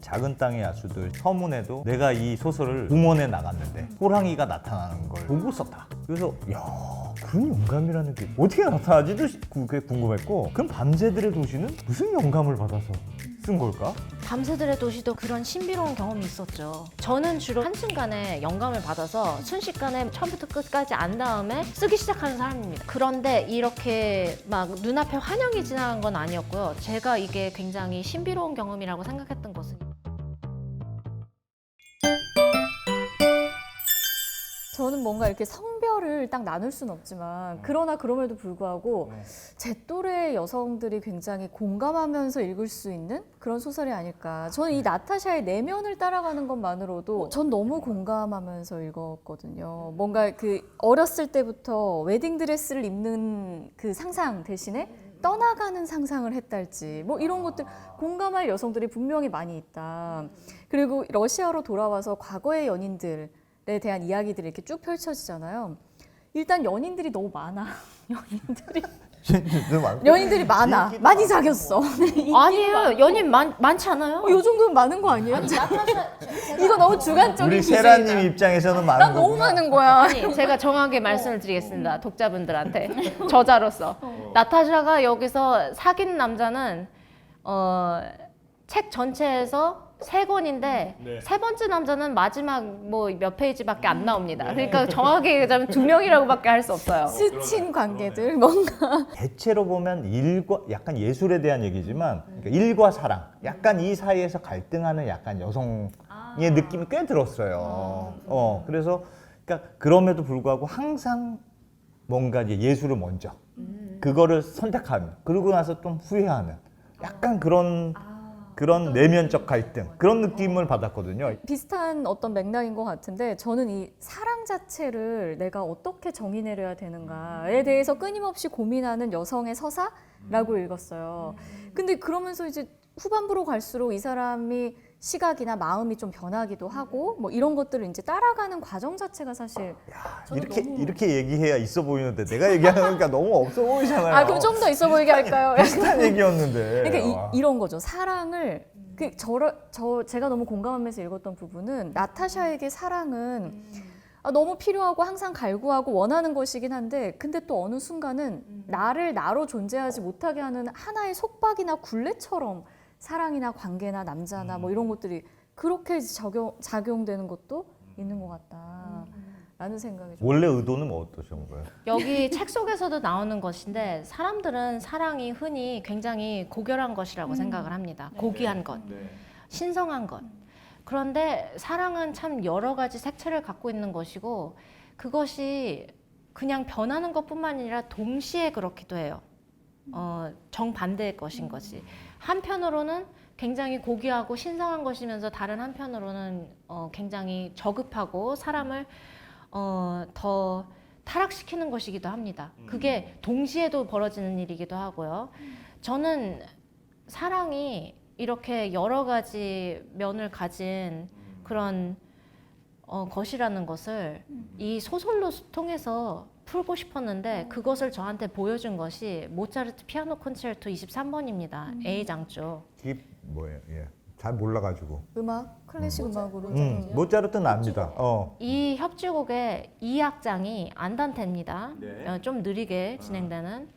작은 땅의 야수들 서문에도 내가 이 소설을 공원에 나갔는데 호랑이가 나타나는 걸 보고 썼다. 그래서 야 그런 영감이라는 게 어떻게 나타나지도 그게 궁금했고 그럼 밤새들의 도시는 무슨 영감을 받아서 쓴 걸까? 밤새들의 도시도 그런 신비로운 경험이 있었죠. 저는 주로 한순간에 영감을 받아서 순식간에 처음부터 끝까지 안 다음에 쓰기 시작하는 사람입니다. 그런데 이렇게 막 눈앞에 환영이 지나간 건 아니었고요. 제가 이게 굉장히 신비로운 경험이라고 생각했던 것은 저는 뭔가 이렇게 성별을 딱 나눌 수는 없지만 그러나 그럼에도 불구하고 제 또래 여성들이 굉장히 공감하면서 읽을 수 있는 그런 소설이 아닐까. 저는 이 나타샤의 내면을 따라가는 것만으로도 전 너무 공감하면서 읽었거든요. 뭔가 그 어렸을 때부터 웨딩 드레스를 입는 그 상상 대신에 떠나가는 상상을 했달지 뭐 이런 것들 공감할 여성들이 분명히 많이 있다. 그리고 러시아로 돌아와서 과거의 연인들에 대한 이야기들이 이렇게 쭉 펼쳐지잖아요. 일단 연인들이 너무 많아. 연인들이 연인들이 많아. 많이. 사귀었어. 아니에요. 연인 많, 많지 않아요? 어, 요 정도면 많은 거 아니에요? 이거 너무 주관적인 우리 기준이다. 세라님 입장에서는 많은 난 너무 거구나. 많은 거야. 아니, 제가 정확하게 말씀을 드리겠습니다. 독자분들한테. 저자로서. 나타샤가 여기서 사귄 남자는, 어, 책 전체에서 세 권인데, 네. 세 번째 남자는 마지막 뭐 몇 페이지밖에 안 나옵니다. 그러니까 정확하게 얘기하자면 두 명이라고밖에 할 수 없어요. 스친 관계들 뭔가 대체로 보면 일과 약간 예술에 대한 얘기지만 그러니까 일과 사랑 약간 이 사이에서 갈등하는 약간 여성의 느낌이 꽤 들었어요. 어 그래서 그러니까 그럼에도 불구하고 항상 뭔가 이제 예술을 먼저 그거를 선택하는 그러고 나서 좀 후회하는 약간 그런 그런 내면적 갈등 그런 느낌을 받았거든요. 비슷한 어떤 맥락인 것 같은데 저는 이 사랑 자체를 내가 어떻게 정의 내려야 되는가에 대해서 끊임없이 고민하는 여성의 서사라고 읽었어요. 근데 그러면서 이제 후반부로 갈수록 이 사람이 시각이나 마음이 좀 변하기도 하고 뭐 이런 것들을 이제 따라가는 과정 자체가 사실 저는 이렇게 너무- 이렇게 얘기해야 있어 보이는데 내가 얘기하는 거니까 너무 없어 보이잖아요. 아 그럼 좀 더 있어 보이게 할까요? 비슷한 얘기였는데. 그러니까 와. 이, 이런 거죠. 사랑을 그 저러, 저 제가 너무 공감하면서 읽었던 부분은 나타샤에게 사랑은 아, 너무 필요하고 항상 갈구하고 원하는 것이긴 한데 근데 또 어느 순간은 나를 나로 존재하지 못하게 하는 하나의 속박이나 굴레처럼 사랑이나 관계나 남자나 뭐 이런 것들이 그렇게 적용 작용되는 것도 있는 것 같다 라는 생각이 좀 원래 의도는 뭐 어떠신 거예요? 여기 책 속에서도 나오는 것인데 사람들은 사랑이 흔히 굉장히 고결한 것이라고 생각을 합니다. 고귀한 것, 신성한 것. 그런데 사랑은 참 여러 가지 색채를 갖고 있는 것이고 그것이 그냥 변하는 것뿐만 아니라 동시에 그렇기도 해요. 어, 정반대의 것인 것이. 한편으로는 굉장히 고귀하고 신성한 것이면서 다른 한편으로는 어, 굉장히 저급하고 사람을 어, 더 타락시키는 것이기도 합니다. 그게 동시에도 벌어지는 일이기도 하고요. 저는 사랑이 이렇게 여러 가지 면을 가진 그런 어, 것이라는 것을 이 소설로 통해서 풀고 싶었는데 그것을 저한테 보여준 것이 모차르트 피아노 콘체르토 23번입니다. A 장조. 이게 뭐예요? 예. 잘 몰라가지고. 음악 클래식 음 악으로 음, 좀 모차르트는 압니다. 어. 이 협주곡의 이 악장이 안단테입니다. 네. 어, 좀 느리게 진행되는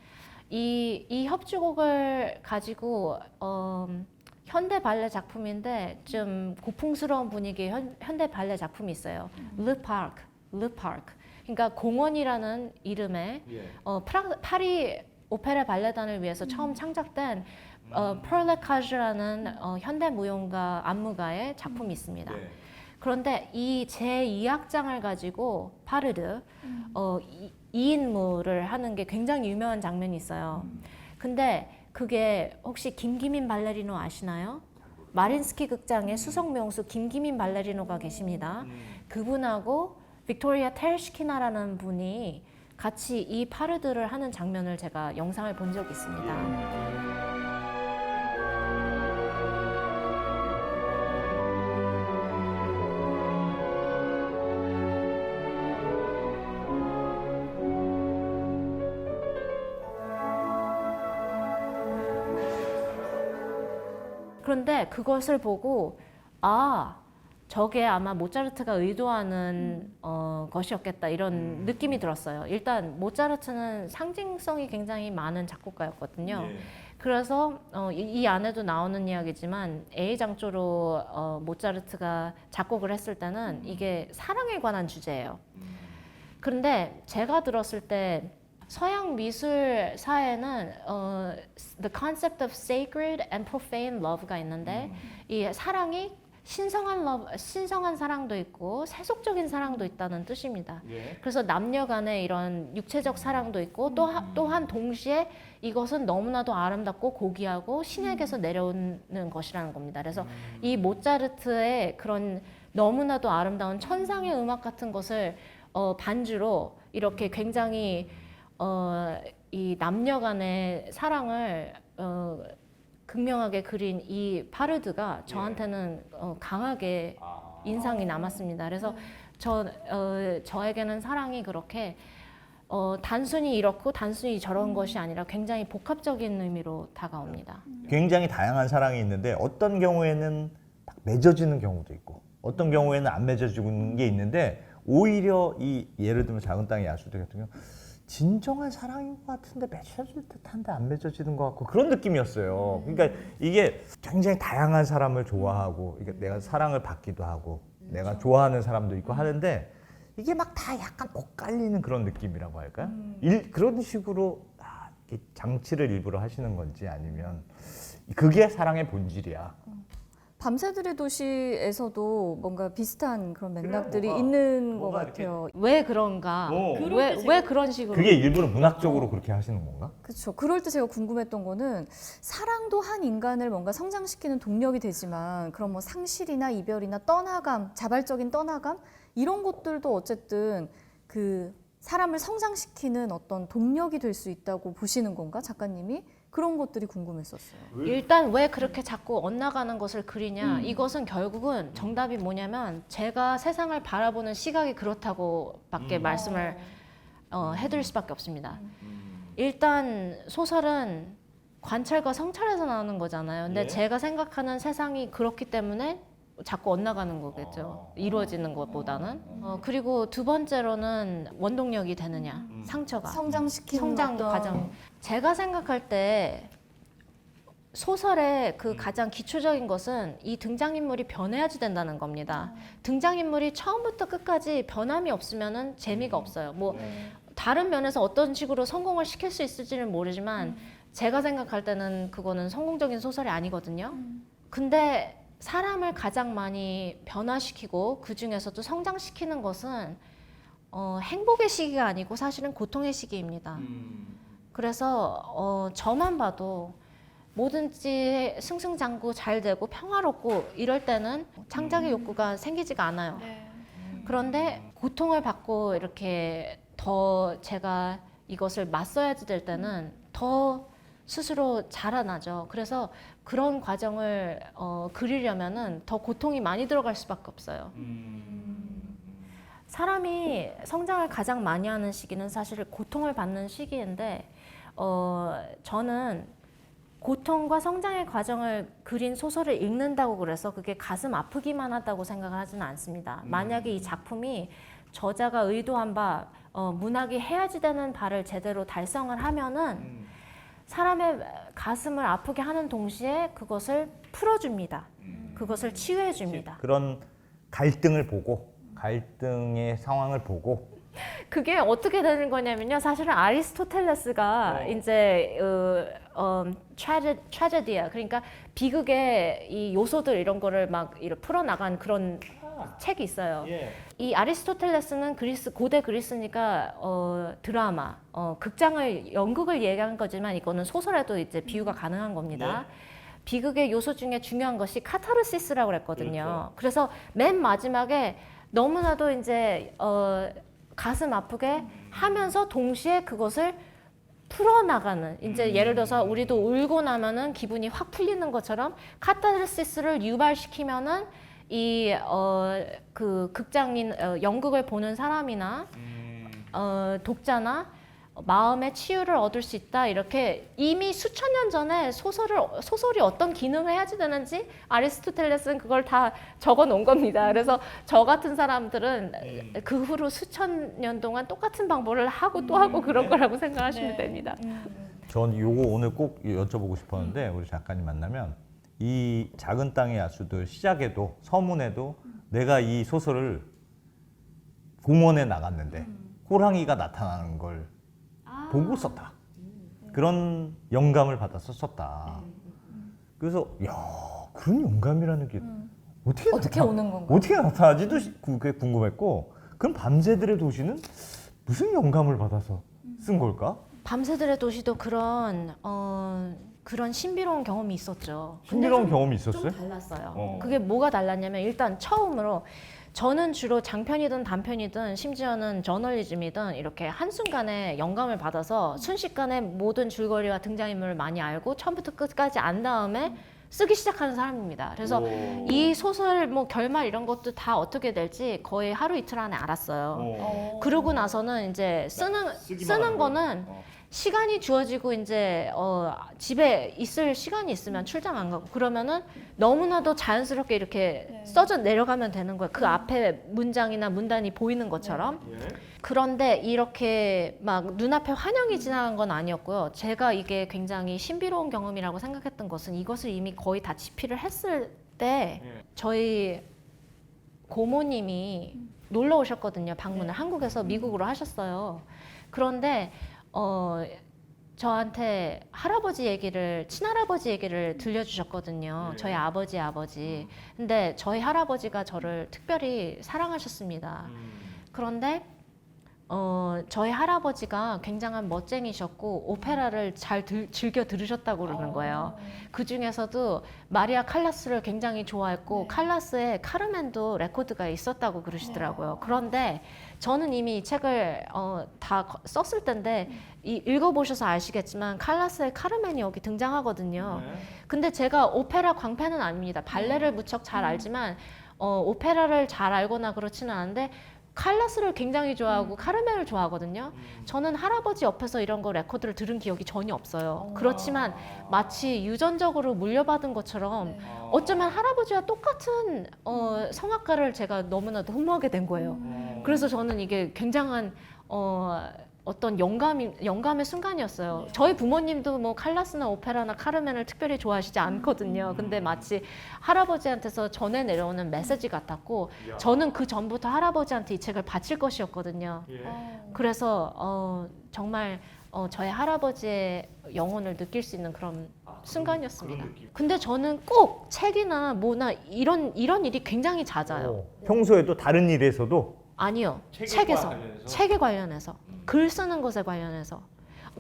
이, 이 협주곡을 가지고 어, 현대 발레 작품인데 좀 고풍스러운 분위기의 현, 현대 발레 작품이 있어요. 르 파크, 르 파크. 그러니까 공원이라는 이름의 어, 프라, 파리 오페라 발레단을 위해서 처음 창작된 어, 펄레카즈라는 어, 현대 무용가 안무가의 작품이 있습니다. 그런데 이 제2악장을 가지고 파르드 어, 이- 이인무를 하는 게 굉장히 유명한 장면이 있어요. 근데 그게 혹시 김기민 발레리노 아시나요? 마린스키 극장의 수석 명수 김기민 발레리노가 계십니다. 그분하고 빅토리아 텔시키나라는 분이 같이 이 파르드를 하는 장면을 제가 영상을 본 적이 있습니다. 그런데 그것을 보고 아 저게 아마 모차르트가 의도하는 어, 것이었겠다 이런 느낌이 들었어요. 일단 모차르트는 상징성이 굉장히 많은 작곡가였거든요. 그래서 어, 이, 이 안에도 나오는 이야기지만 A 장조로 어, 모차르트가 작곡을 했을 때는 이게 사랑에 관한 주제예요. 그런데 제가 들었을 때 서양 미술 사에는 어, the concept of sacred and profane love가 있는데 이 사랑이 신성한 love, 신성한 사랑도 있고 세속적인 사랑도 있다는 뜻입니다. 그래서 남녀 간의 이런 육체적 사랑도 있고 또 하- 또한 동시에 이것은 너무나도 아름답고 고귀하고 신에게서 내려오는 것이라는 겁니다. 그래서 이 모차르트의 그런 너무나도 아름다운 천상의 음악 같은 것을 어, 반주로 이렇게 굉장히 어, 이 남녀 간의 사랑을 어, 극명하게 그린 이 파르드가 저한테는 어, 강하게 인상이 남았습니다. 그래서 저 어, 저에게는 사랑이 그렇게 어, 단순히 이렇고 단순히 저런 것이 아니라 굉장히 복합적인 의미로 다가옵니다. 굉장히 다양한 사랑이 있는데 어떤 경우에는 딱 맺어지는 경우도 있고 어떤 경우에는 안 맺어지는 게 있는데 오히려 이 예를 들면 작은 땅의 야수들 같은 경우 진정한 사랑인 것 같은데 맺어질 듯한데 안 맺어지는 것 같고 그런 느낌이었어요. 그러니까 이게 굉장히 다양한 사람을 좋아하고 이게 내가 사랑을 받기도 하고 내가 좋아하는 사람도 있고 하는데 이게 막 다 약간 엇갈리는 그런 느낌이라고 할까요? 일, 그런 식으로 아, 이 장치를 일부러 하시는 건지 아니면 그게 사랑의 본질이야. 밤새들의 도시에서도 뭔가 비슷한 그런 맥락들이 뭐가- 있는 것 뭐가 이렇게- 같아요. 왜 그런가? 어. 왜, 왜 그런 식으로? 그게 일부러 문학적으로 그렇게 하시는 건가? 그렇죠. 그럴 때 제가 궁금했던 거는 사랑도 한 인간을 뭔가 성장시키는 동력이 되지만 그런 뭐 상실이나 이별이나 떠나감, 자발적인 떠나감 이런 것들도 어쨌든 그 사람을 성장시키는 어떤 동력이 될 수 있다고 보시는 건가 작가님이 그런 것들이 궁금했었어요. 일단 왜 그렇게 자꾸 엇나가는 것을 그리냐? 이것은 결국은 정답이 뭐냐면 제가 세상을 바라보는 시각이 그렇다고밖에 말씀을 어, 해드릴 수밖에 없습니다. 일단 소설은 관찰과 성찰에서 나오는 거잖아요. 근데 예. 제가 생각하는 세상이 그렇기 때문에 자꾸 엇나가는 거겠죠. 이루어지는 것보다는. 어, 그리고 두 번째로는 원동력이 되느냐, 상처가. 성장시키는 성장 어떤- 과정. 제가 생각할 때 소설의 그 가장 기초적인 것은 이 등장인물이 변해야지 된다는 겁니다. 등장인물이 처음부터 끝까지 변함이 없으면은 재미가 없어요. 뭐 다른 면에서 어떤 식으로 성공을 시킬 수 있을지는 모르지만 제가 생각할 때는 그거는 성공적인 소설이 아니거든요. 근데 사람을 가장 많이 변화시키고 그 중에서도 성장시키는 것은 어, 행복의 시기가 아니고 사실은 고통의 시기입니다. 그래서 어, 저만 봐도 뭐든지 승승장구 잘 되고 평화롭고 이럴 때는 창작의 욕구가 생기지가 않아요. 그런데 고통을 받고 이렇게 더 제가 이것을 맞서야지 될 때는 더 스스로 자라나죠. 그래서 그런 과정을 어, 그리려면은 더 고통이 많이 들어갈 수밖에 없어요. 사람이 성장을 가장 많이 하는 시기는 사실 고통을 받는 시기인데 어, 저는 고통과 성장의 과정을 그린 소설을 읽는다고 그래서 그게 가슴 아프기만 하다고 생각을 하지는 않습니다. 만약에 이 작품이 저자가 의도한 바 어, 문학이 해야지 되는 바를 제대로 달성을 하면은 사람의 가슴을 아프게 하는 동시에 그것을 풀어줍니다. 그것을 치유해줍니다. 그런 갈등을 보고 갈등의 상황을 보고 그게 어떻게 되는 거냐면요. 사실은 아리스토텔레스가 이제 어, 어, 트레제, 트레제디아 그러니까 비극의 이 요소들 이런 거를 막 풀어나간 그런 책이 있어요. 이 아리스토텔레스는 그리스 고대 그리스니까 어, 드라마, 어, 극장을 연극을 얘기한 거지만 이거는 소설에도 이제 비유가 가능한 겁니다. 비극의 요소 중에 중요한 것이 카타르시스라고 그랬거든요. 그래서 맨 마지막에 너무나도 이제 어, 가슴 아프게 하면서 동시에 그것을 풀어나가는 이제 예를 들어서 우리도 울고 나면은 기분이 확 풀리는 것처럼 카타르시스를 유발시키면은 이 어 그 극장인 어, 연극을 보는 사람이나 어, 독자나 마음의 치유를 얻을 수 있다 이렇게 이미 수천 년 전에 소설을 소설이 어떤 기능을 해야지 되는지 아리스토텔레스는 그걸 다 적어 놓은 겁니다. 그래서 저 같은 사람들은 그 후로 수천 년 동안 똑같은 방법을 하고 또 하고 그런 거라고 생각하시면 됩니다. 전 요거 오늘 꼭 여쭤보고 싶었는데 우리 작가님 만나면 이 작은 땅의 야수들 시작에도 서문에도 내가 이 소설을 공원에 나갔는데 호랑이가 나타나는 걸 보고 썼다. 그런 영감을 받아서 썼다. 그래서 야 그런 영감이라는 게 어떻게 어떻게 나타- 오는 건가? 어떻게 나타나지도 시- 그게 궁금했고 그럼 밤새들의 도시는 무슨 영감을 받아서 쓴 걸까? 밤새들의 도시도 그런 어, 그런 신비로운 경험이 있었죠. 근데 신비로운 좀- 경험이 좀 있었어요? 달랐어요. 어. 그게 뭐가 달랐냐면 일단 처음으로 저는 주로 장편이든 단편이든 심지어는 저널리즘이든 이렇게 한순간에 영감을 받아서 순식간에 모든 줄거리와 등장인물을 많이 알고 처음부터 끝까지 안 다음에 쓰기 시작하는 사람입니다. 그래서 이 소설 뭐 결말 이런 것도 다 어떻게 될지 거의 하루 이틀 안에 알았어요. 어. 그러고 나서는 이제 쓰는 쓰기만 쓰는 하는 거는 어. 시간이 주어지고 이제 어 집에 있을 시간이 있으면 출장 안 가고 그러면은 너무나도 자연스럽게 이렇게 써져 내려가면 되는 거예요. 그 앞에 문장이나 문단이 보이는 것처럼. 그런데 이렇게 막 눈앞에 환영이 지나간 건 아니었고요. 제가 이게 굉장히 신비로운 경험이라고 생각했던 것은 이것을 이미 거의 다 집필을 했을 때 저희 고모님이 놀러 오셨거든요. 방문을 한국에서 미국으로 하셨어요. 그런데 어 저한테 할아버지 얘기를 친할아버지 얘기를 들려주셨거든요. 저희 아버지 아버지. 근데 저희 할아버지가 저를 특별히 사랑하셨습니다. 그런데 어, 저희 할아버지가 굉장한 멋쟁이셨고 오페라를 잘 들- 즐겨 들으셨다고 그러는 거예요. 그 중에서도 마리아 칼라스를 굉장히 좋아했고 칼라스에 카르멘도 레코드가 있었다고 그러시더라고요. 그런데 저는 이미 이 책을 어, 다 거- 썼을 텐데 이, 읽어보셔서 아시겠지만 칼라스의 카르멘이 여기 등장하거든요. 근데 제가 오페라 광팬은 아닙니다. 발레를 무척 잘 알지만 어, 오페라를 잘 알거나 그렇지는 않은데 칼라스를 굉장히 좋아하고 카르멘을 좋아하거든요. 저는 할아버지 옆에서 이런 거 레코드를 들은 기억이 전혀 없어요. 그렇지만 마치 유전적으로 물려받은 것처럼 어쩌면 할아버지와 똑같은 어, 성악가를 제가 너무나도 흠모하게 된 거예요. 그래서 저는 이게 굉장한 어, 어떤 영감이 영감의 순간이었어요. 저희 부모님도 뭐 칼라스나 오페라나 카르멘을 특별히 좋아하시지 않거든요. 근데 마치 할아버지한테서 전해 내려오는 메시지 같았고 저는 그 전부터 할아버지한테 이 책을 바칠 것이었거든요. 그래서 어, 정말 어, 저희 할아버지의 영혼을 느낄 수 있는 그런 순간이었습니다. 근데 저는 꼭 책이나 뭐나 이런 이런 일이 굉장히 잦아요. 어, 평소에도 다른 일에서도 아니요. 책에서. 책에 관련해서. 글 쓰는 것에 관련해서.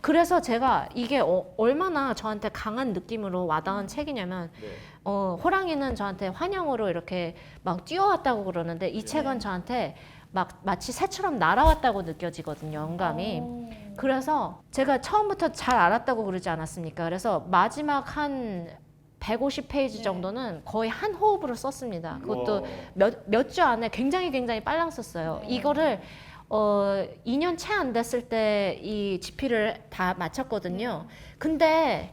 그래서 제가 이게 어, 얼마나 저한테 강한 느낌으로 와닿은 책이냐면 어, 호랑이는 저한테 환영으로 이렇게 막 뛰어왔다고 그러는데 이 책은 저한테 막 마치 새처럼 날아왔다고 느껴지거든요 영감이. 그래서 제가 처음부터 잘 알았다고 그러지 않았습니까? 그래서 마지막 한 150페이지 정도는 거의 한 호흡으로 썼습니다. 그것도 몇몇주 안에 굉장히 굉장히 빨랑 썼어요. 이거를 어 2년 채 안 됐을 때 이 집필을 다 마쳤거든요. 근데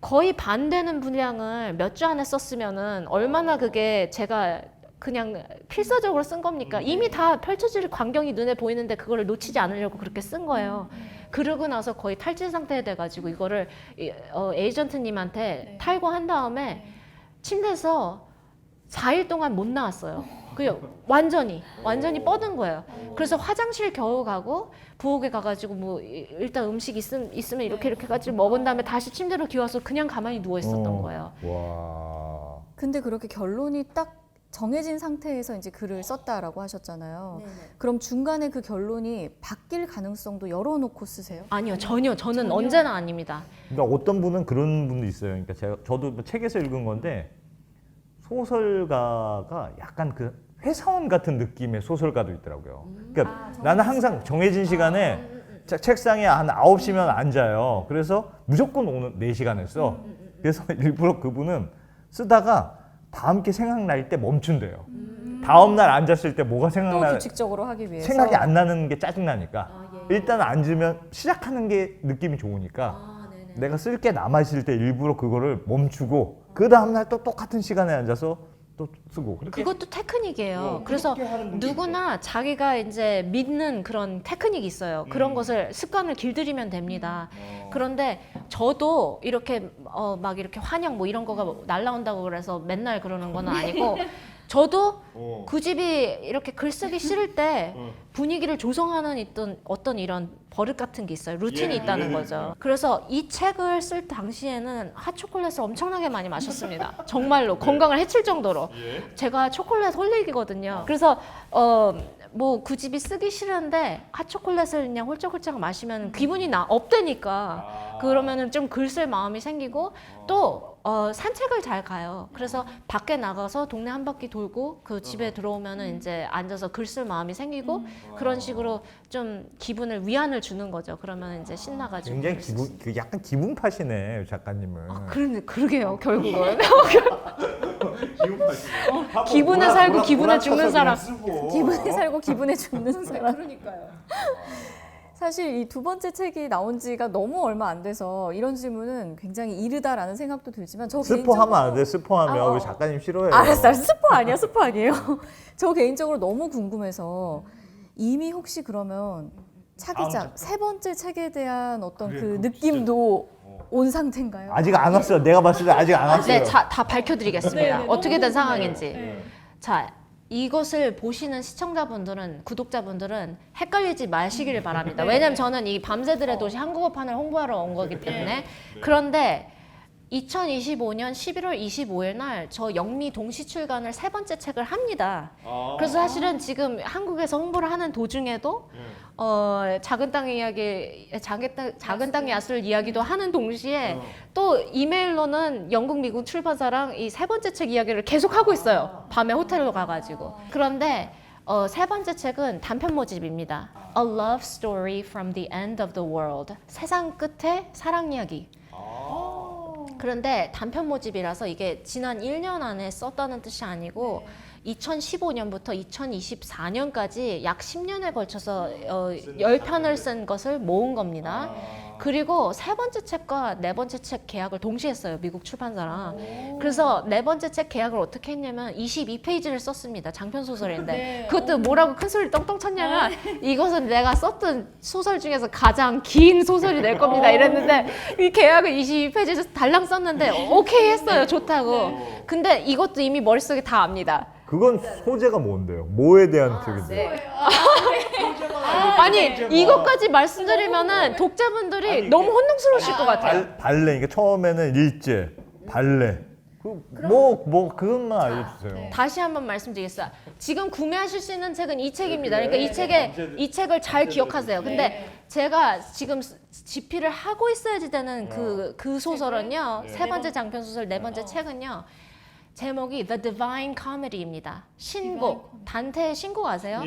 거의 반 되는 분량을 몇 주 안에 썼으면은 얼마나 그게 제가 그냥 필사적으로 쓴 겁니까? 이미 다 펼쳐질 광경이 눈에 보이는데 그거를 놓치지 않으려고 그렇게 쓴 거예요. 그러고 나서 거의 탈진 상태에 돼가지고 이거를 이- 어, 에이전트님한테 탈고한 다음에 침대에서 4일 동안 못 나왔어요. 그요 완전히 완전히 뻗은 거예요. 그래서 화장실 겨우 가고 부엌에 가가지고 뭐 이- 일단 음식 있음, 있으면 이렇게 이렇게 가지고 먹은 다음에 다시 침대로 기와서 그냥 가만히 누워 있었던 어. 거예요. 와. 근데 그렇게 결론이 딱 정해진 상태에서 이제 글을 썼다라고 하셨잖아요. 그럼 중간에 그 결론이 바뀔 가능성도 열어놓고 쓰세요? 아니요 전혀 저는 언제나 아닙니다. 그러니까 어떤 분은 그런 분도 있어요. 그러니까 제가 저도 뭐 책에서 읽은 건데 소설가가 약간 그 회사원 같은 느낌의 소설가도 있더라고요. 그러니까 나는 항상 정해진 시간에 책- 책상에 한 9시면 앉아요. 그래서 무조건 오늘 4시간을 써. 그래서 일부러 그분은 쓰다가 다음 게 생각날 때 멈춘대요. 다음 날 앉았을 때 뭐가 또 생각나 규칙적으로 하기 위해서 생각이 안 나는 게 짜증 나니까. 일단 앉으면 시작하는 게 느낌이 좋으니까 아. 내가 쓸 게 남아 있을 때 일부러 그거를 멈추고 그 다음 날 또 똑같은 시간에 앉아서 또 쓰고 그렇게 그것도 테크닉이에요. 어, 그래서 그렇게 하는 분도 누구나 자기가 이제 믿는 그런 테크닉이 있어요. 그런 것을 습관을 길들이면 됩니다. 그런데 저도 이렇게 어, 막 이렇게 환영 뭐 이런 거가 날라온다고 그래서 맨날 그러는 건 아니고 저도 어. 그 집이 이렇게 글 쓰기 싫을 때 분위기를 조성하는 있던 어떤 이런 버릇 같은 게 있어요. 루틴이 있다는 거죠. 그래서 이 책을 쓸 당시에는 핫초콜릿을 엄청나게 많이 마셨습니다. 정말로 건강을 해칠 정도로. 제가 초콜릿 홀릭이거든요. 그래서 어. 뭐그 집이 쓰기 싫은데 핫초콜릿을 그냥 홀짝홀짝 마시면 기분이 나 업되니까. 그러면은 좀 글 쓸 마음이 생기고 또 어, 산책을 잘 가요. 그래서 밖에 나가서 동네 한 바퀴 돌고 그 집에 들어오면은 이제 앉아서 글 쓸 마음이 생기고 그런 식으로 좀 기분을 위안을 주는 거죠. 그러면 이제 신나가지고. 굉장히 기분 그 약간 기분 탓이네 작가님은. 아, 그러네, 그러게요, 결국은. 기분 탓이네 기분에 살고 기분에 죽는 사람. 기분에 살고 기분에 죽는 사람. 그러니까요. 사실 이 두 번째 책이 나온 지가 너무 얼마 안 돼서 이런 질문은 굉장히 이르다라는 생각도 들지만 저 스포하면 안 돼. 개인적으로 스포하면 아, 어. 우리 작가님 싫어해요. 알았어, 알았어. 스포 아니야, 스포 아니에요. 저 개인적으로 너무 궁금해서 이미 혹시 그러면 차기작 세 번째 책에 대한 어떤 그 느낌도 온 상태인가요? 아직 안 왔어요. 내가 봤을 때 아직 안 왔어요. 네, 자, 다 밝혀드리겠습니다. 네, 네, 어떻게 된 너무 상황인지. 네. 자, 이것을 보시는 시청자분들은, 구독자분들은 헷갈리지 마시기를 바랍니다. 왜냐면 저는 이 밤새들의 도시 한국어판을 홍보하러 온 거기 때문에. 그런데 2025년 11월 25일 날 저 영미 동시 출간을 세 번째 책을 합니다. 그래서 사실은 지금 한국에서 홍보를 하는 도중에도 어, 작은 땅의 이야기, 작은 땅, 작은 땅의 야술 이야기도 하는 동시에 또 이메일로는 영국, 미국 출판사랑 이 세 번째 책 이야기를 계속 하고 있어요. 밤에 호텔로 가가지고. 그런데 어, 세 번째 책은 단편 모집입니다. A Love Story from the End of the World. 세상 끝에 사랑 이야기. 그런데 단편 모집이라서 이게 지난 1년 안에 썼다는 뜻이 아니고 2015년부터 2024년까지 약 10년에 걸쳐서 어, 10편을 쓴 것을 모은 겁니다. 그리고 세 번째 책과 네 번째 책 계약을 동시에 했어요. 미국 출판사랑. 그래서 네 번째 책 계약을 어떻게 했냐면 22페이지를 썼습니다. 장편 소설인데. 그것도 뭐라고 큰 소리 떵떵 쳤냐면 이것은 내가 썼던 소설 중에서 가장 긴 소설이 될 겁니다. 이랬는데 이 계약을 22페이지에서 달랑 썼는데 오케이 했어요. 좋다고. 근데 이것도 이미 머릿속에 다 압니다. 그건 소재가 뭔데요? 뭐에 대한 네. 책인데? 아니 이것까지 말씀드리면은 독자분들이 너무 혼동스러우실 것 같아요. 발, 발레. 그러니까 처음에는 일제, 발레. 그뭐뭐 뭐 그것만 알려주세요. 다시 한번 말씀드리겠습니다. 지금 구매하실 수 있는 책은 이 책입니다. 그러니까 이 책에 이 책을 잘 기억하세요. 근데 제가 지금 집필을 하고 있어야지 되는 그 그 소설은요. 세 번째 장편 소설, 네 번째 책은요. 제목이 The Divine Comedy입니다. 신곡. 단테의 신곡 아세요?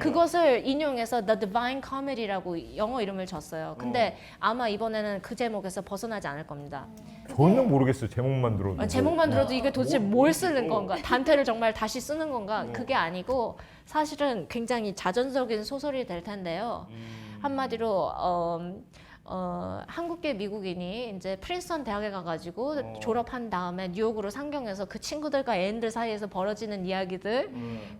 그것을 인용해서 The Divine Comedy라고 영어 이름을 줬어요. 근데 아마 이번에는 그 제목에서 벗어나지 않을 겁니다. 전혀 모르겠어요. 제목만 들어도. 아, 제목만 들어도 이게 도대체 뭘 쓰는 건가? 단테를 정말 다시 쓰는 건가? 그게 아니고 사실은 굉장히 자전적인 소설이 될 텐데요. 한마디로 어, 어, 한국계 미국인이 이제 프린스턴 대학에 가가지고 졸업한 다음에 뉴욕으로 상경해서 그 친구들과 애인들 사이에서 벌어지는 이야기들.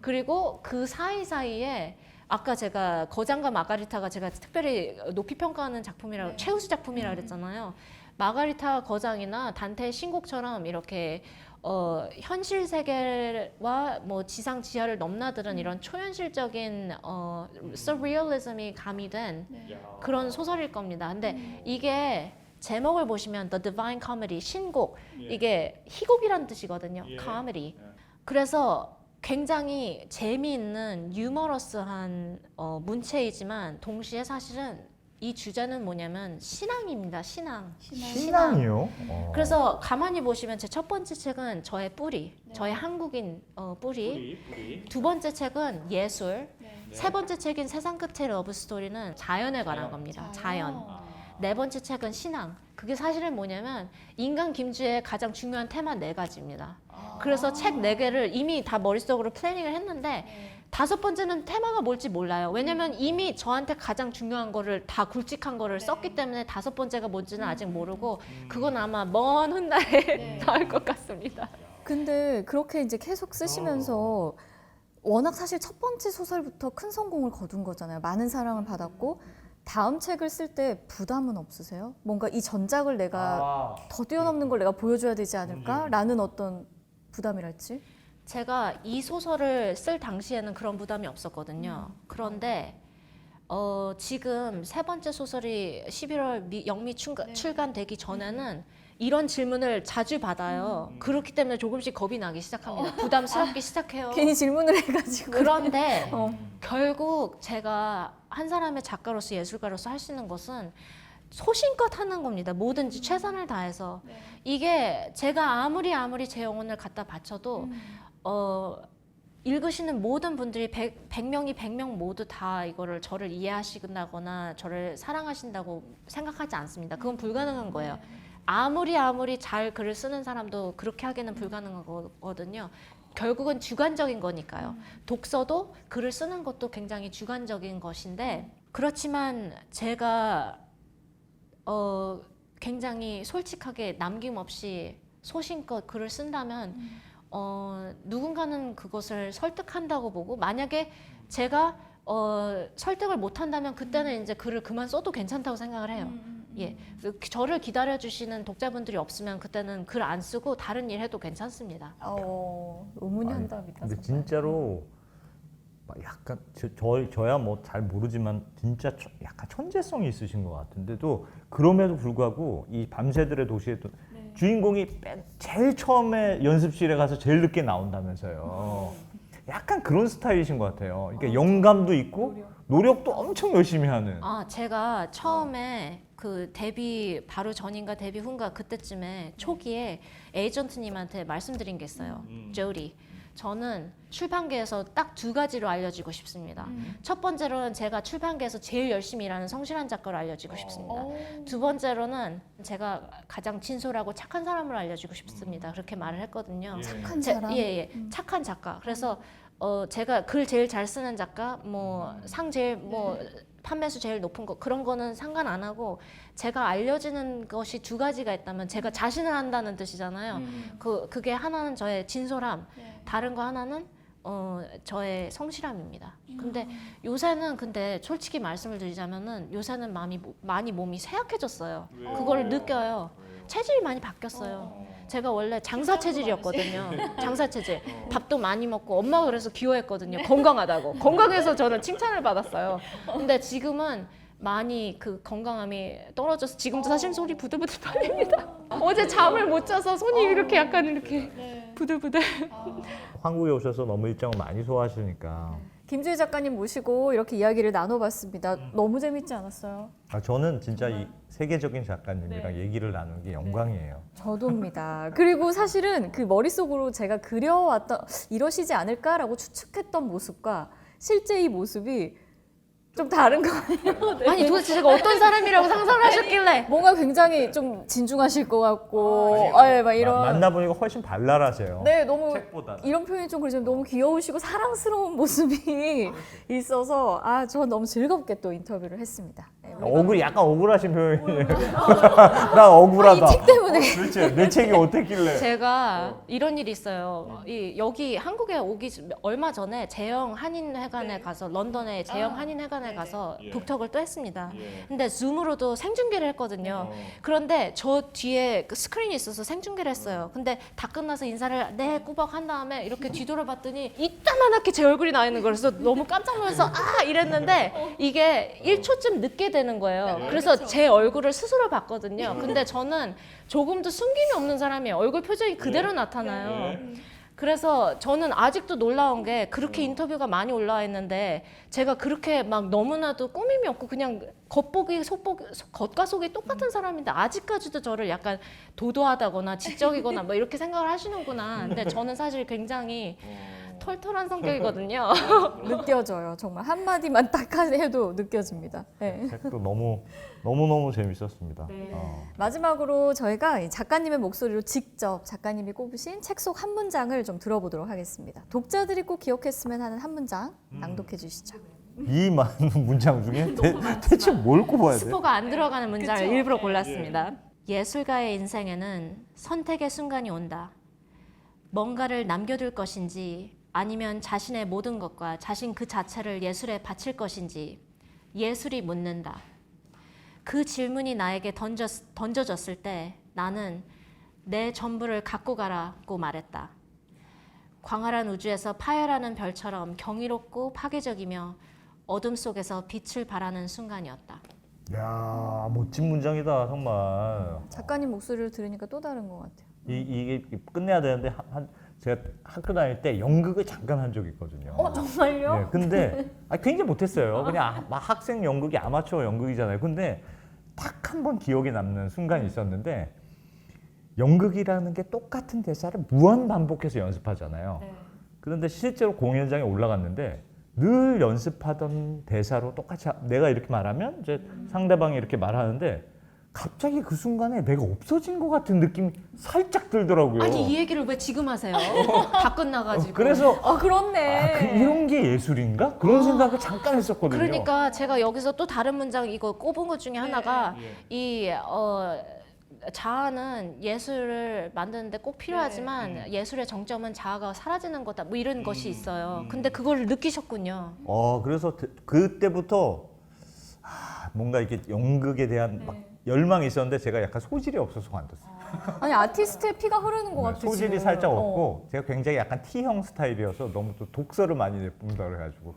그리고 그 사이 사이에 아까 제가 거장과 마가리타가 제가 특별히 높이 평가하는 작품이라고 최우수 작품이라 그랬잖아요. 마가리타 거장이나 단테의 신곡처럼 이렇게 어, 현실 세계와 뭐 지상 지하를 넘나드는 이런 초현실적인 어, surrealism이 가미된 그런 소설일 겁니다. 근데 이게 제목을 보시면 The Divine Comedy 신곡. 이게 희곡이란 뜻이거든요. Comedy. 그래서 굉장히 재미있는 유머러스한 어, 문체이지만 동시에 사실은 이 주제는 뭐냐면 신앙입니다. 신앙. 신앙이요? 어. 그래서 가만히 보시면 제 첫 번째 책은 저의 뿌리, 저의 한국인 어, 뿌리. 두 번째 책은 예술. 세 번째 책인 세상 끝의 러브 스토리는 자연에 관한 겁니다. 자연. 네 번째 책은 신앙. 그게 사실은 뭐냐면 인간 김주의 가장 중요한 테마 네 가지입니다. 그래서 책 네 개를 이미 다 머릿속으로 플래닝을 했는데 다섯 번째는 테마가 뭘지 몰라요. 왜냐면 이미 저한테 가장 중요한 거를 다 굵직한 거를 썼기 때문에 다섯 번째가 뭔지는 아직 모르고 그건 아마 먼 훗날에 나올 것 같습니다. 근데 그렇게 이제 계속 쓰시면서 워낙 사실 첫 번째 소설부터 큰 성공을 거둔 거잖아요. 많은 사랑을 받았고 다음 책을 쓸 때 부담은 없으세요? 뭔가 이 전작을 내가 더 뛰어넘는 걸 내가 보여줘야 되지 않을까라는 어떤 부담이랄지. 제가 이 소설을 쓸 당시에는 그런 부담이 없었거든요. 그런데 어, 지금 세 번째 소설이 11월 미, 영미 출간, 출간되기 전에는 이런 질문을 자주 받아요. 그렇기 때문에 조금씩 겁이 나기 시작합니다. 부담스럽기 시작해요. 괜히 질문을 해가지고. 그런데 어. 결국 제가 한 사람의 작가로서 예술가로서 할 수 있는 것은 소신껏 하는 겁니다. 뭐든지 최선을 다해서 이게 제가 아무리 아무리 제 영혼을 갖다 바쳐도 어 읽으시는 모든 분들이 100, 100명이 100명 모두 다 이거를 저를 이해하시거나 저를 사랑하신다고 생각하지 않습니다. 그건 불가능한 거예요. 아무리 아무리 잘 글을 쓰는 사람도 그렇게 하기는 불가능한 거거든요. 결국은 주관적인 거니까요. 독서도 글을 쓰는 것도 굉장히 주관적인 것인데 그렇지만 제가 어 굉장히 솔직하게 남김없이 소신껏 글을 쓴다면 어 누군가는 그것을 설득한다고 보고 만약에 제가 어 설득을 못 한다면 그때는 이제 글을 그만 써도 괜찮다고 생각을 해요. 예. 그 저를 기다려 주시는 독자분들이 없으면 그때는 글 안 쓰고 다른 일 해도 괜찮습니다. 어, 의문현답이다. 근데 정말. 진짜로 막 약간 저, 저 저야 뭐 잘 모르지만 진짜 천- 약간 천재성이 있으신 것 같은데도 그럼에도 불구하고 이 밤새들의 도시에도 주인공이 맨 제일 처음에 연습실에 가서 제일 늦게 나온다면서요. 약간 그런 스타일이신 것 같아요. 그러니까 영감도 있고 노력도 엄청 열심히 하는. 아, 제가 처음에 그 데뷔 바로 전인가 데뷔 후인가 그때쯤에 초기에 에이전트님한테 말씀드린 게 있어요. 조디. 저는 출판계에서 딱 두 가지로 알려지고 싶습니다. 첫 번째로는 제가 출판계에서 제일 열심히 일하는 성실한 작가로 알려지고 싶습니다. 두 번째로는 제가 가장 진솔하고 착한 사람으로 알려지고 싶습니다. 그렇게 말을 했거든요. 착한 제- 사람. 예, 예. 착한 작가. 그래서 어 제가 글 제일 잘 쓰는 작가, 뭐 상 제일 뭐 판매수 제일 높은 거 그런 거는 상관 안 하고 제가 알려지는 것이 두 가지가 있다면 제가 자신을 한다는 뜻이잖아요. 그 그게 하나는 저의 진솔함, 다른 거 하나는 어 저의 성실함입니다. 근데 요새는 근데 솔직히 말씀을 드리자면은 요새는 많이 모- 많이 몸이 쇠약해졌어요. 그걸 느껴요. 체질이 많이 바뀌었어요. 제가 원래 장사 체질이었거든요. 장사 체질. 밥도 많이 먹고 엄마가 그래서 귀여했거든요. 건강하다고. 건강해서 저는 칭찬을 받았어요. 근데 지금은 많이 그 건강함이 떨어져서 지금도 사실 손이 부들부들 떨립니다. 어제 잠을 못 자서 손이 이렇게 약간 이렇게 부들부들. 한국에 오셔서 너무 일정을 많이 소화하시니까 김주희 작가님 모시고 이렇게 이야기를 나눠봤습니다. 너무 재밌지 않았어요? 아, 저는 진짜 이 세계적인 작가님이랑 네. 얘기를 나누는 게 영광이에요. 저도입니다. 그리고 사실은 그 머릿속으로 제가 그려왔던 이러시지 않을까라고 추측했던 모습과 실제 이 모습이 좀 다른 거 아니에요? 네. 아니 도대체 제가 어떤 사람이라고 상상을 하셨길래 뭔가 굉장히 좀 진중하실 것 같고, 아, 예, 막 이런. 만나보니까 훨씬 발랄하세요. 네, 너무 책보다. 이런 표현이 좀 그러지만 너무 귀여우시고 사랑스러운 모습이 있어서 아, 저 너무 즐겁게 또 인터뷰를 했습니다. 네, 우리 억울 약간 억울하신 표현이에요. 나 억울하다. 이 책 때문에. 도대체 내 책이 어땠길래? 제가 이런 일이 있어요. 이 여기 한국에 오기 전- 얼마 전에 재영 한인회관에 가서 런던에 재영 한인회관에 가서 독톡을 또 했습니다. 근데 줌으로도 생중계를 했거든요. 그런데 저 뒤에 그 스크린이 있어서 생중계를 했어요. 근데 다 끝나서 인사를 네 꾸벅 한 다음에 이렇게 뒤돌아봤더니 이따만하게 제 얼굴이 나 있는. 그래서 너무 깜짝 놀라서 아 이랬는데 이게 1초쯤 늦게 되는 거예요. 그래서 제 얼굴을 스스로 봤거든요. 근데 저는 조금도 숨김이 없는 사람이에요. 얼굴 표정이 그대로 나타나요. 그래서 저는 아직도 놀라운 게 그렇게 인터뷰가 많이 올라와 있는데 제가 그렇게 막 너무나도 꾸밈이 없고 그냥 겉보기 속보기 겉과 속이 똑같은 사람인데 아직까지도 저를 약간 도도하다거나 지적이거나 뭐 이렇게 생각을 하시는구나. 근데 저는 사실 굉장히 털털한 성격이거든요. 느껴져요. 정말 한 마디만 딱 해도 느껴집니다. 네. 책도 너무 너무 너무 재밌었습니다. 네. 어. 마지막으로 저희가 이 작가님의 목소리로 직접 작가님이 꼽으신 책 속 한 문장을 좀 들어보도록 하겠습니다. 독자들이 꼭 기억했으면 하는 한 문장 낭독해 주시죠. 이 많은 문장 중에 대, 대체 뭘 꼽아야 돼? 스포가 안 들어가는 문장을 일부러 골랐습니다. 예술가의 인생에는 선택의 순간이 온다. 뭔가를 남겨둘 것인지 아니면 자신의 모든 것과 자신 그 자체를 예술에 바칠 것인지 예술이 묻는다. 그 질문이 나에게 던졌, 던져졌을 때 나는 내 전부를 갖고 가라고 말했다. 광활한 우주에서 파열하는 별처럼 경이롭고 파괴적이며 어둠 속에서 빛을 발하는 순간이었다. 야 멋진 문장이다 정말. 작가님 목소리를 들으니까 또 다른 것 같아요. 이, 이게 끝내야 되는데 한, 한- 제가 학교 다닐 때 연극을 잠깐 한 적이 있거든요. 어 정말요? 네, 근데 아, 굉장히 못했어요. 그냥 아- 막 학생 연극이 아마추어 연극이잖아요. 근데 딱 한 번 기억에 남는 순간이 있었는데 연극이라는 게 똑같은 대사를 무한 반복해서 연습하잖아요. 그런데 실제로 공연장에 올라갔는데 늘 연습하던 대사로 똑같이 하- 내가 이렇게 말하면 이제 상대방이 이렇게 말하는데 갑자기 그 순간에 내가 없어진 것 같은 느낌이 살짝 들더라고요. 아니 이 얘기를 왜 지금 하세요? 다 끝나가지고. 어, 그래서 아 그렇네. 아, 그 이런 게 예술인가? 그런 생각을 잠깐 했었거든요. 그러니까 제가 여기서 또 다른 문장 이거 꼽은 것 중에 하나가 이 어, 자아는 예술을 만드는데 꼭 필요하지만 예술의 정점은 자아가 사라지는 거다. 뭐 이런 것이 있어요. 근데 그걸 느끼셨군요. 어 그래서 드- 그때부터 아, 뭔가 이렇게 연극에 대한 막 열망이 있었는데 제가 약간 소질이 없어서 관뒀어요. 아니 아티스트의 피가 흐르는 것 같아. 네, 소질이 지금. 살짝 어. 없고 제가 굉장히 약간 T형 스타일이어서 너무 또 독서를 많이 내뿜다 그래가지고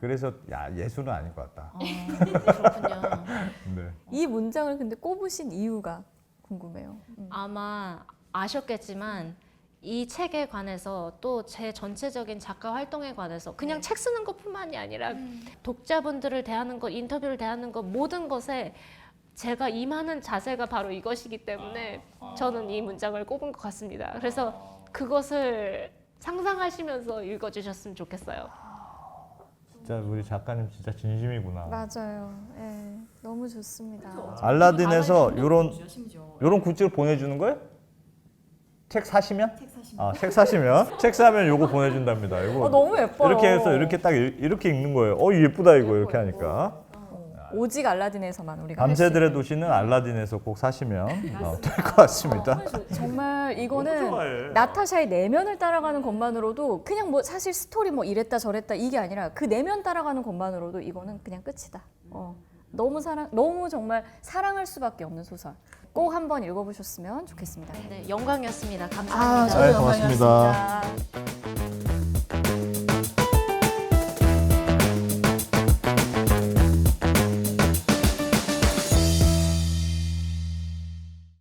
그래서 야 예술은 아닌 것 같다. 어, 그렇군요. 네. 이 문장을 근데 꼽으신 이유가 궁금해요. 음. 아마 아셨겠지만 이 책에 관해서 또 제 전체적인 작가 활동에 관해서 그냥 책 쓰는 것뿐만이 아니라 독자분들을 대하는 것, 인터뷰를 대하는 것 모든 것에 제가 임하는 자세가 바로 이것이기 때문에 저는 이 문장을 꼽은 것 같습니다. 그래서 그것을 상상하시면서 읽어주셨으면 좋겠어요. 진짜 우리 작가님 진짜 진심이구나. 맞아요. 예, 너무 좋습니다. 알라딘에서 이런 이런 굿즈를 보내주는 거예요? 책 사시면? 책 사시면. 아, 책 사시면 책 사면 요거 보내준답니다. 이거 어, 너무 예뻐요. 이렇게 해서 이렇게 딱 이- 이렇게 읽는 거예요. 어 예쁘다 이거 이렇게 하니까. 오직 알라딘에서만 우리가 할수 밤새들의 도시는 알라딘에서 꼭 사시면 어, 될것 같습니다. 정말 이거는. 나타샤의 내면을 따라가는 것만으로도 그냥 뭐 사실 스토리 뭐 이랬다 저랬다 이게 아니라 그 내면 따라가는 것만으로도 이거는 그냥 끝이다. 어, 너무 사랑 너무 정말 사랑할 수밖에 없는 소설. 꼭 한번 읽어보셨으면 좋겠습니다. 네, 영광이었습니다. 아, 감사합니다. 저도 네, 고맙습니다. 영광이었습니다.